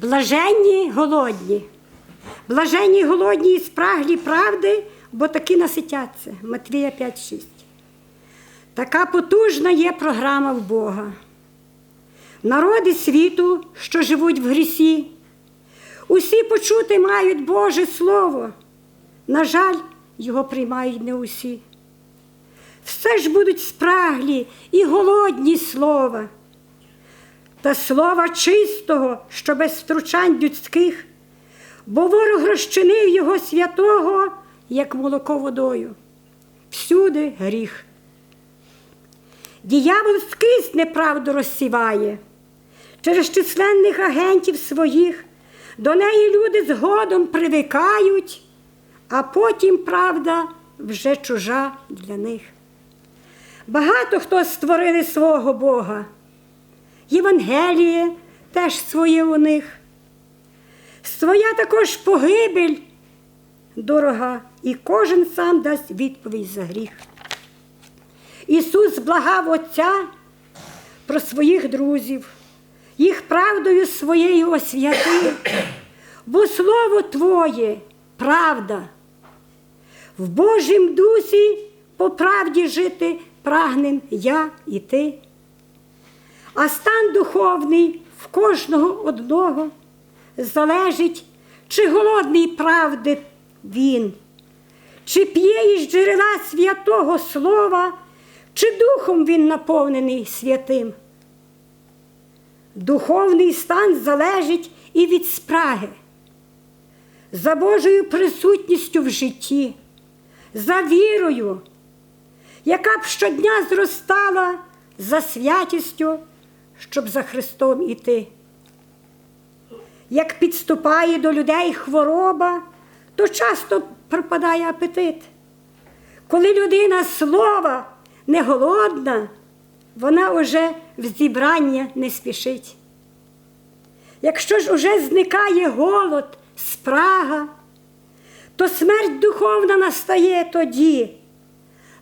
Блаженні голодні. Блаженні голодні і спраглі правди, бо таки наситяться. Матвія 5,6. Така потужна є програма в Бога. Народи світу, що живуть в грісі, усі почути мають Боже Слово. На жаль, його приймають не усі. Все ж будуть спраглі і голодні слова. Та слова чистого, що без втручань людських, бо ворог розчинив його святого, як молоко водою. Всюди гріх. Діявол скрізь неправду розсіває. Через численних агентів своїх до неї люди згодом привикають, а потім правда вже чужа для них. Багато хто створили свого Бога. Євангеліє теж своє у них. Своя також погибель дорога, і кожен сам дасть відповідь за гріх. Ісус благав Отця про своїх друзів, їх правдою своєю освятив, бо Слово Твоє правда. В Божім дусі по правді жити прагнем я і ти. А стан духовний в кожного одного залежить, чи голодний правди він, чи п'є із джерела святого Слова, чи духом він наповнений святим. Духовний стан залежить і від спраги, за Божою присутністю в житті, за вірою, яка б щодня зростала за святістю, щоб за Христом іти. Як підступає до людей хвороба, то часто пропадає апетит. Коли людина слова не голодна, вона уже в зібрання не спішить. Якщо ж уже зникає голод, спрага, то смерть духовна настає тоді,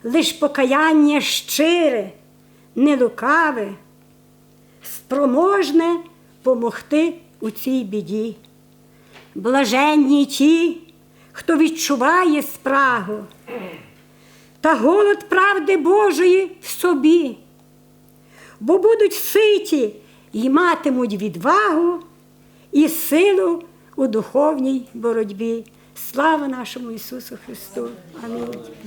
лиш покаяння щире, не лукаве, спроможне помогти у цій біді. Блаженні ті, хто відчуває спрагу та голод правди Божої в собі, бо будуть ситі і матимуть відвагу і силу у духовній боротьбі. Слава нашому Ісусу Христу! Амінь.